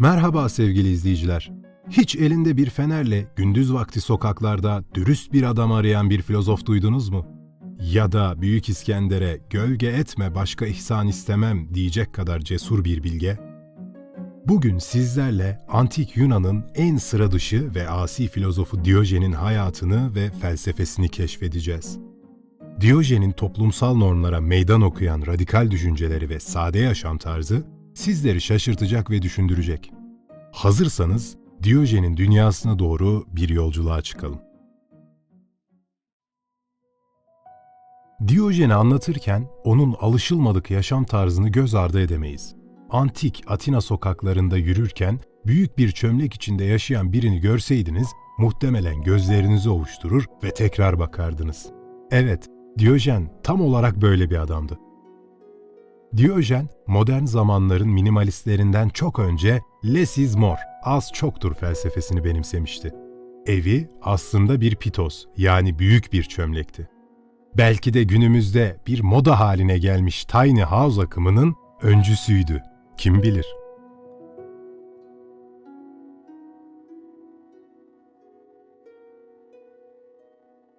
Merhaba sevgili izleyiciler. Hiç elinde bir fenerle gündüz vakti sokaklarda dürüst bir adam arayan bir filozof duydunuz mu? Ya da Büyük İskender'e gölge etme başka ihsan istemem diyecek kadar cesur bir bilge? Bugün sizlerle antik Yunan'ın en sıra dışı ve asi filozofu Diyojen'in hayatını ve felsefesini keşfedeceğiz. Diyojen'in toplumsal normlara meydan okuyan radikal düşünceleri ve sade yaşam tarzı sizleri şaşırtacak ve düşündürecek. Hazırsanız Diyojen'in dünyasına doğru bir yolculuğa çıkalım. Diyojen'i anlatırken onun alışılmadık yaşam tarzını göz ardı edemeyiz. Antik Atina sokaklarında yürürken büyük bir çömlek içinde yaşayan birini görseydiniz muhtemelen gözlerinizi ovuşturur ve tekrar bakardınız. Evet, Diyojen tam olarak böyle bir adamdı. Diyojen, modern zamanların minimalistlerinden çok önce less is more, az çoktur felsefesini benimsemişti. Evi aslında bir pitos, yani büyük bir çömlekti. Belki de günümüzde bir moda haline gelmiş tiny house akımının öncüsüydü. Kim bilir?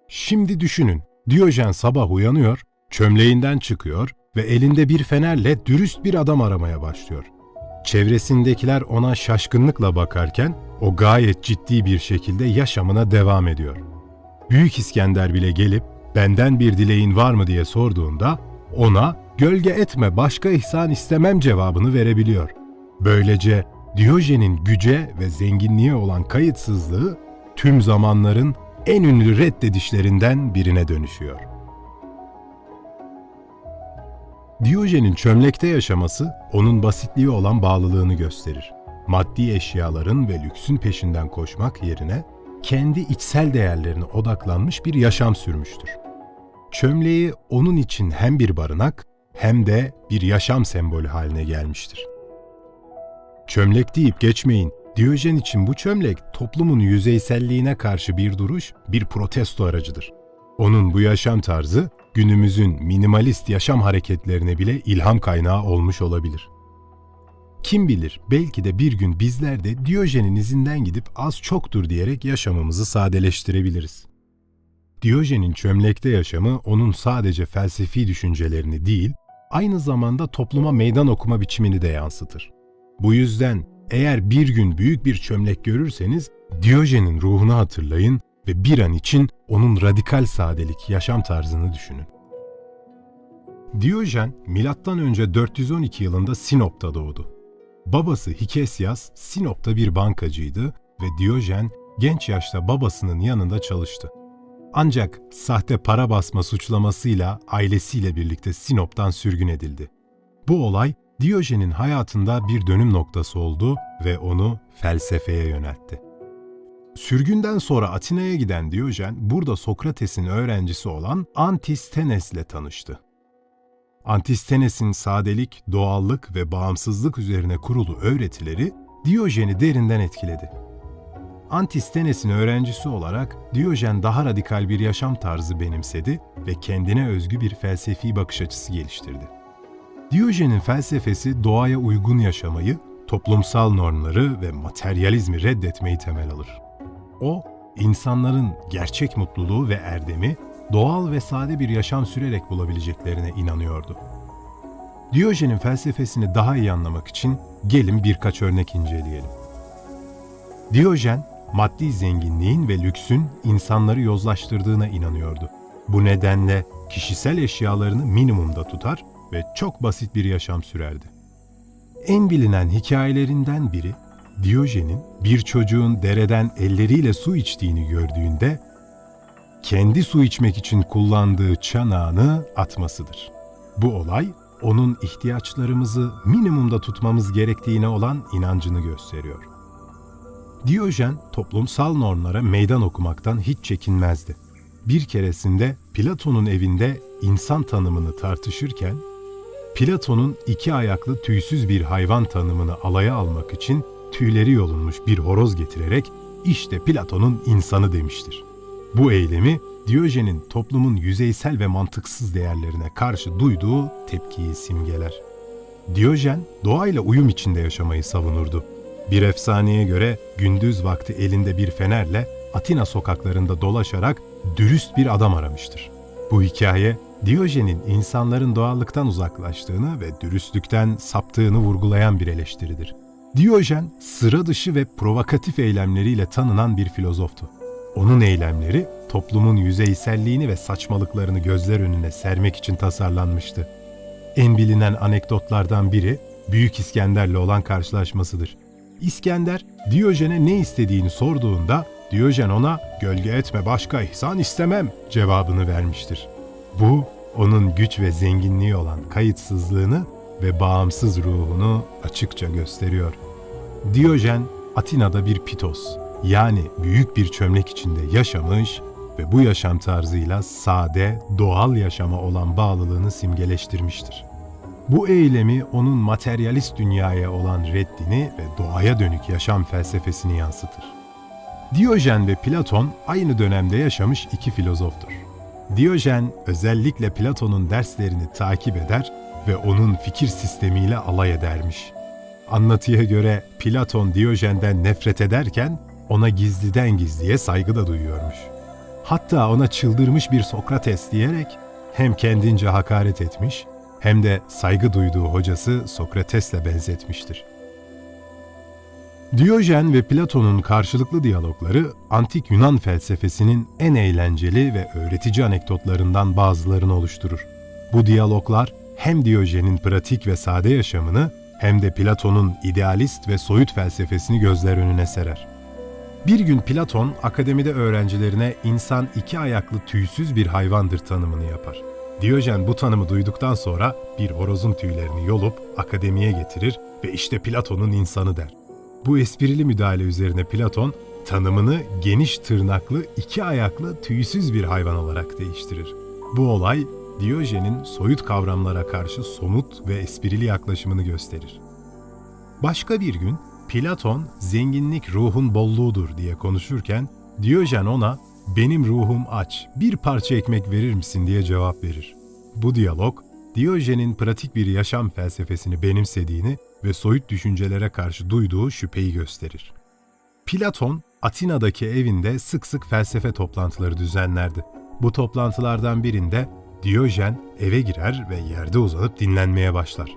Şimdi düşünün, Diyojen sabah uyanıyor, çömleğinden çıkıyor ve elinde bir fenerle dürüst bir adam aramaya başlıyor. Çevresindekiler ona şaşkınlıkla bakarken o gayet ciddi bir şekilde yaşamına devam ediyor. Büyük İskender bile gelip benden bir dileğin var mı diye sorduğunda ona gölge etme başka ihsan istemem cevabını verebiliyor. Böylece Diyojen'in güce ve zenginliğe olan kayıtsızlığı tüm zamanların en ünlü reddedişlerinden birine dönüşüyor. Diyojen'in çömlekte yaşaması onun basitliğe olan bağlılığını gösterir. Maddi eşyaların ve lüksün peşinden koşmak yerine kendi içsel değerlerine odaklanmış bir yaşam sürmüştür. Çömleği onun için hem bir barınak hem de bir yaşam sembolü haline gelmiştir. Çömlek deyip geçmeyin. Diyojen için bu çömlek toplumun yüzeyselliğine karşı bir duruş, bir protesto aracıdır. Onun bu yaşam tarzı günümüzün minimalist yaşam hareketlerine bile ilham kaynağı olmuş olabilir. Kim bilir belki de bir gün bizler de Diyojen'in izinden gidip az çoktur diyerek yaşamımızı sadeleştirebiliriz. Diyojen'in çömlekte yaşamı onun sadece felsefi düşüncelerini değil, aynı zamanda topluma meydan okuma biçimini de yansıtır. Bu yüzden eğer bir gün büyük bir çömlek görürseniz Diyojen'in ruhunu hatırlayın ve bir an için onun radikal sadelik yaşam tarzını düşünün. Diyojen milattan önce 412 yılında Sinop'ta doğdu. Babası Hikesyas Sinop'ta bir bankacıydı ve Diyojen genç yaşta babasının yanında çalıştı. Ancak sahte para basma suçlamasıyla ailesiyle birlikte Sinop'tan sürgün edildi. Bu olay Diyojen'in hayatında bir dönüm noktası oldu ve onu felsefeye yöneltti. Sürgünden sonra Atina'ya giden Diyojen, burada Sokrates'in öğrencisi olan Antistenes ile tanıştı. Antistenes'in sadelik, doğallık ve bağımsızlık üzerine kurulu öğretileri Diyojen'i derinden etkiledi. Antistenes'in öğrencisi olarak Diyojen daha radikal bir yaşam tarzı benimsedi ve kendine özgü bir felsefi bakış açısı geliştirdi. Diyojen'in felsefesi doğaya uygun yaşamayı, toplumsal normları ve materyalizmi reddetmeyi temel alır. O, insanların gerçek mutluluğu ve erdemi doğal ve sade bir yaşam sürerek bulabileceklerine inanıyordu. Diyojen'in felsefesini daha iyi anlamak için gelin birkaç örnek inceleyelim. Diyojen, maddi zenginliğin ve lüksün insanları yozlaştırdığına inanıyordu. Bu nedenle kişisel eşyalarını minimumda tutar ve çok basit bir yaşam sürerdi. En bilinen hikayelerinden biri Diyojen'in bir çocuğun dereden elleriyle su içtiğini gördüğünde kendi su içmek için kullandığı çanağını atmasıdır. Bu olay onun ihtiyaçlarımızı minimumda tutmamız gerektiğine olan inancını gösteriyor. Diyojen toplumsal normlara meydan okumaktan hiç çekinmezdi. Bir keresinde Platon'un evinde insan tanımını tartışırken Platon'un iki ayaklı tüysüz bir hayvan tanımını alaya almak için tüyleri yolunmuş bir horoz getirerek işte Platon'un insanı demiştir. Bu eylemi Diyojen'in toplumun yüzeysel ve mantıksız değerlerine karşı duyduğu tepkiyi simgeler. Diyojen doğayla uyum içinde yaşamayı savunurdu. Bir efsaneye göre gündüz vakti elinde bir fenerle Atina sokaklarında dolaşarak dürüst bir adam aramıştır. Bu hikaye Diyojen'in insanların doğallıktan uzaklaştığını ve dürüstlükten saptığını vurgulayan bir eleştiridir. Diyojen sıra dışı ve provokatif eylemleriyle tanınan bir filozoftu. Onun eylemleri toplumun yüzeyselliğini ve saçmalıklarını gözler önüne sermek için tasarlanmıştı. En bilinen anekdotlardan biri Büyük İskender'le olan karşılaşmasıdır. İskender Diyojen'e ne istediğini sorduğunda Diyojen ona gölge etme başka ihsan istemem cevabını vermiştir. Bu onun güç ve zenginliği olan kayıtsızlığını ve bağımsız ruhunu açıkça gösteriyor. Diyojen Atina'da bir pitos yani büyük bir çömlek içinde yaşamış ve bu yaşam tarzıyla sade, doğal yaşama olan bağlılığını simgeleştirmiştir. Bu eylemi onun materyalist dünyaya olan reddini ve doğaya dönük yaşam felsefesini yansıtır. Diyojen ve Platon aynı dönemde yaşamış iki filozoftur. Diyojen özellikle Platon'un derslerini takip eder ve onun fikir sistemiyle alay edermiş. Anlatıya göre Platon Diyojen'den nefret ederken ona gizliden gizliye saygı da duyuyormuş. Hatta ona çıldırmış bir Sokrates diyerek hem kendince hakaret etmiş hem de saygı duyduğu hocası Sokrates'le benzetmiştir. Diyojen ve Platon'un karşılıklı diyalogları antik Yunan felsefesinin en eğlenceli ve öğretici anekdotlarından bazılarını oluşturur. Bu diyaloglar hem Diyojen'in pratik ve sade yaşamını hem de Platon'un idealist ve soyut felsefesini gözler önüne serer. Bir gün Platon akademide öğrencilerine insan iki ayaklı tüysüz bir hayvandır tanımını yapar. Diyojen bu tanımı duyduktan sonra bir horozun tüylerini yolup akademiye getirir ve işte Platon'un insanı der. Bu esprili müdahale üzerine Platon tanımını geniş tırnaklı iki ayaklı tüysüz bir hayvan olarak değiştirir. Bu olay Diyojen'in soyut kavramlara karşı somut ve esprili yaklaşımını gösterir. Başka bir gün Platon zenginlik ruhun bolluğudur diye konuşurken Diyojen ona benim ruhum aç bir parça ekmek verir misin diye cevap verir. Bu diyalog Diyojen'in pratik bir yaşam felsefesini benimsediğini ve soyut düşüncelere karşı duyduğu şüpheyi gösterir. Platon, Atina'daki evinde sık sık felsefe toplantıları düzenlerdi. Bu toplantılardan birinde Diyojen eve girer ve yerde uzanıp dinlenmeye başlar.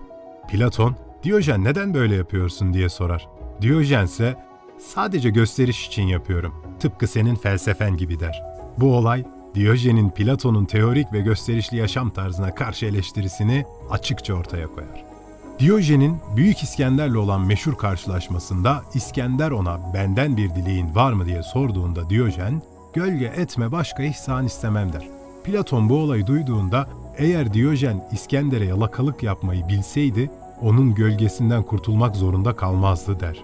Platon, Diyojen neden böyle yapıyorsun diye sorar. Diyojen ise sadece gösteriş için yapıyorum. Tıpkı senin felsefen gibi der. Bu olay Diyojen'in Platon'un teorik ve gösterişli yaşam tarzına karşı eleştirisini açıkça ortaya koyar. Diyojen'in Büyük İskender'le olan meşhur karşılaşmasında İskender ona benden bir dileğin var mı diye sorduğunda Diyojen, gölge etme başka ihsan istemem der. Platon bu olayı duyduğunda eğer Diyojen İskender'e yalakalık yapmayı bilseydi onun gölgesinden kurtulmak zorunda kalmazdı der.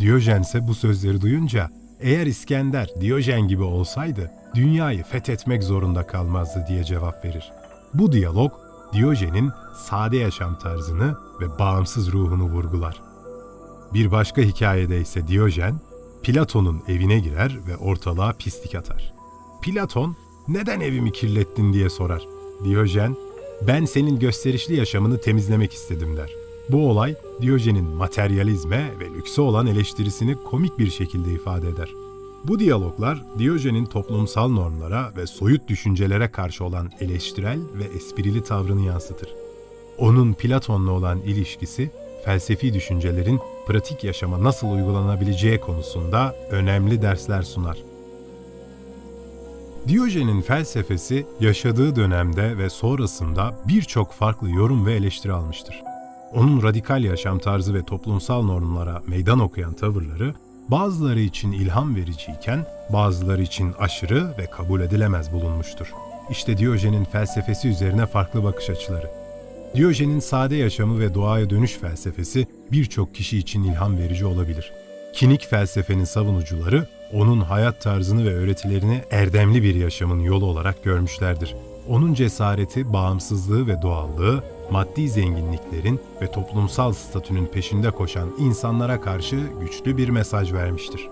Diyojen ise bu sözleri duyunca eğer İskender Diyojen gibi olsaydı dünyayı fethetmek zorunda kalmazdı diye cevap verir. Bu diyalog Diyojen'in sade yaşam tarzını ve bağımsız ruhunu vurgular. Bir başka hikayede ise Diyojen, Platon'un evine girer ve ortalığa pislik atar. Platon, neden evimi kirlettin diye sorar. Diyojen, ben senin gösterişli yaşamını temizlemek istedim der. Bu olay Diyojen'in materyalizme ve lükse olan eleştirisini komik bir şekilde ifade eder. Bu diyaloglar Diyojen'in toplumsal normlara ve soyut düşüncelere karşı olan eleştirel ve esprili tavrını yansıtır. Onun Platon'la olan ilişkisi felsefi düşüncelerin pratik yaşama nasıl uygulanabileceği konusunda önemli dersler sunar. Diyojen'in felsefesi yaşadığı dönemde ve sonrasında birçok farklı yorum ve eleştiri almıştır. Onun radikal yaşam tarzı ve toplumsal normlara meydan okuyan tavırları bazıları için ilham vericiyken bazıları için aşırı ve kabul edilemez bulunmuştur. İşte Diyojen'in felsefesi üzerine farklı bakış açıları. Diyojen'in sade yaşamı ve doğaya dönüş felsefesi birçok kişi için ilham verici olabilir. Kinik felsefenin savunucuları onun hayat tarzını ve öğretilerini erdemli bir yaşamın yolu olarak görmüşlerdir. Onun cesareti, bağımsızlığı ve doğallığı, maddi zenginliklerin ve toplumsal statünün peşinde koşan insanlara karşı güçlü bir mesaj vermiştir.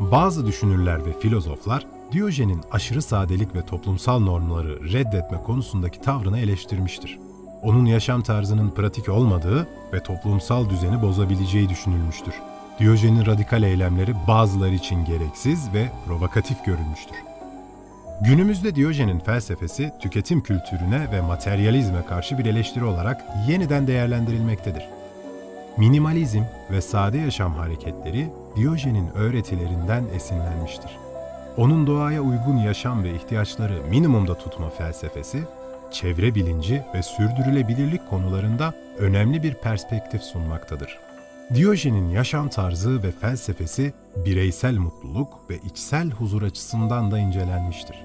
Bazı düşünürler ve filozoflar Diyojen'in aşırı sadelik ve toplumsal normları reddetme konusundaki tavrını eleştirmiştir. Onun yaşam tarzının pratik olmadığı ve toplumsal düzeni bozabileceği düşünülmüştür. Diyojen'in radikal eylemleri bazıları için gereksiz ve provokatif görülmüştür. Günümüzde Diyojen'in felsefesi tüketim kültürüne ve materyalizme karşı bir eleştiri olarak yeniden değerlendirilmektedir. Minimalizm ve sade yaşam hareketleri Diyojen'in öğretilerinden esinlenmiştir. Onun doğaya uygun yaşam ve ihtiyaçları minimumda tutma felsefesi, çevre bilinci ve sürdürülebilirlik konularında önemli bir perspektif sunmaktadır. Diyojen'in yaşam tarzı ve felsefesi bireysel mutluluk ve içsel huzur açısından da incelenmiştir.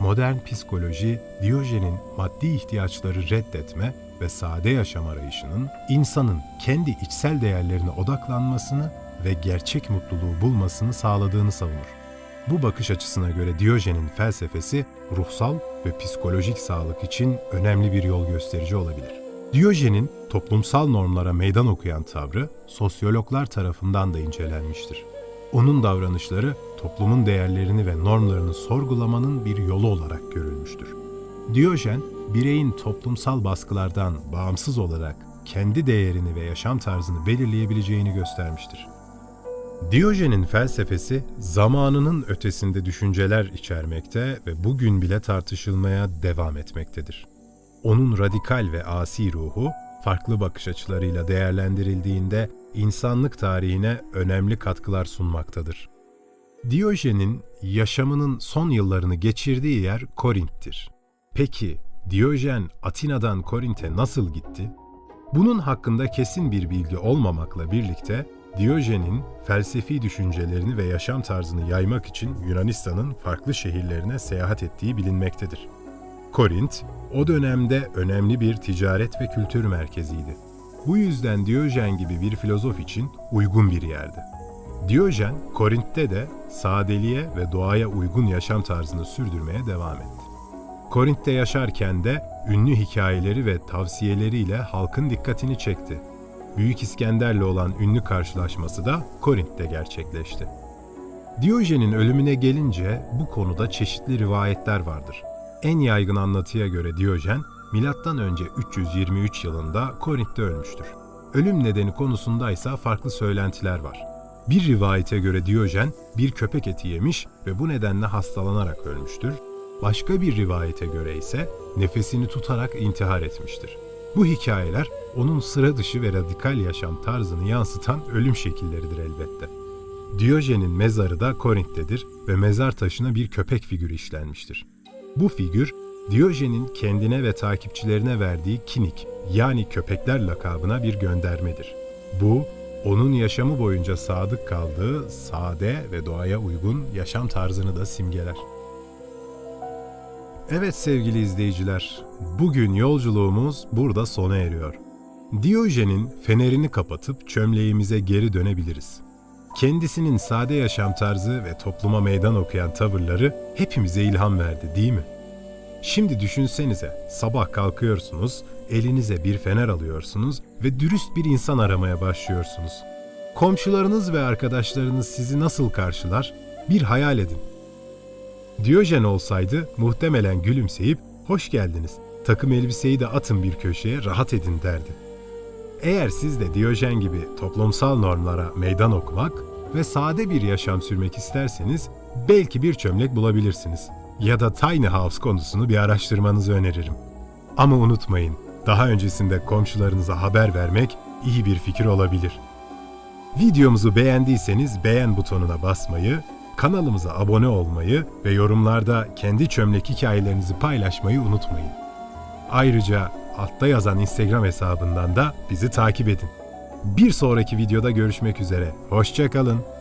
Modern psikoloji, Diyojen'in maddi ihtiyaçları reddetme ve sade yaşam arayışının insanın kendi içsel değerlerine odaklanmasını ve gerçek mutluluğu bulmasını sağladığını savunur. Bu bakış açısına göre Diyojen'in felsefesi ruhsal ve psikolojik sağlık için önemli bir yol gösterici olabilir. Diyojen'in toplumsal normlara meydan okuyan tavrı sosyologlar tarafından da incelenmiştir. Onun davranışları toplumun değerlerini ve normlarını sorgulamanın bir yolu olarak görülmüştür. Diyojen, bireyin toplumsal baskılardan bağımsız olarak kendi değerini ve yaşam tarzını belirleyebileceğini göstermiştir. Diyojen'in felsefesi zamanının ötesinde düşünceler içermekte ve bugün bile tartışılmaya devam etmektedir. Onun radikal ve asi ruhu farklı bakış açılarıyla değerlendirildiğinde insanlık tarihine önemli katkılar sunmaktadır. Diyojen'in yaşamının son yıllarını geçirdiği yer Korint'tir. Peki Diyojen Atina'dan Korint'e nasıl gitti? Bunun hakkında kesin bir bilgi olmamakla birlikte Diyojen'in felsefi düşüncelerini ve yaşam tarzını yaymak için Yunanistan'ın farklı şehirlerine seyahat ettiği bilinmektedir. Korint, o dönemde önemli bir ticaret ve kültür merkeziydi. Bu yüzden Diyojen gibi bir filozof için uygun bir yerdi. Diyojen, Korint'te de sadeliğe ve doğaya uygun yaşam tarzını sürdürmeye devam etti. Korint'te yaşarken de ünlü hikayeleri ve tavsiyeleriyle halkın dikkatini çekti. Büyük İskender'le olan ünlü karşılaşması da Korint'te gerçekleşti. Diyojen'in ölümüne gelince bu konuda çeşitli rivayetler vardır. En yaygın anlatıya göre Diyojen, önce 323 yılında Korint'te ölmüştür. Ölüm nedeni konusunda ise farklı söylentiler var. Bir rivayete göre Diyojen bir köpek eti yemiş ve bu nedenle hastalanarak ölmüştür. Başka bir rivayete göre ise nefesini tutarak intihar etmiştir. Bu hikayeler onun sıra dışı ve radikal yaşam tarzını yansıtan ölüm şekilleridir elbette. Diyojen'in mezarı da Korint'tedir ve mezar taşına bir köpek figürü işlenmiştir. Bu figür, Diyojen'in kendine ve takipçilerine verdiği kinik yani köpekler lakabına bir göndermedir. Bu, onun yaşamı boyunca sadık kaldığı sade ve doğaya uygun yaşam tarzını da simgeler. Evet sevgili izleyiciler, bugün yolculuğumuz burada sona eriyor. Diyojen'in fenerini kapatıp çömleğimize geri dönebiliriz. Kendisinin sade yaşam tarzı ve topluma meydan okuyan tavırları hepimize ilham verdi değil mi? Şimdi düşünsenize, sabah kalkıyorsunuz, elinize bir fener alıyorsunuz ve dürüst bir insan aramaya başlıyorsunuz. Komşularınız ve arkadaşlarınız sizi nasıl karşılar? Bir hayal edin. Diyojen olsaydı muhtemelen gülümseyip hoş geldiniz. Takım elbiseyi de atın bir köşeye rahat edin derdi. Eğer siz de Diyojen gibi toplumsal normlara meydan okumak ve sade bir yaşam sürmek isterseniz belki bir çömlek bulabilirsiniz. Ya da tiny house konusunu bir araştırmanızı öneririm. Ama unutmayın, daha öncesinde komşularınıza haber vermek iyi bir fikir olabilir. Videomuzu beğendiyseniz beğen butonuna basmayı, kanalımıza abone olmayı ve yorumlarda kendi çömlek hikayelerinizi paylaşmayı unutmayın. Ayrıca altta yazan Instagram hesabından da bizi takip edin. Bir sonraki videoda görüşmek üzere. Hoşçakalın.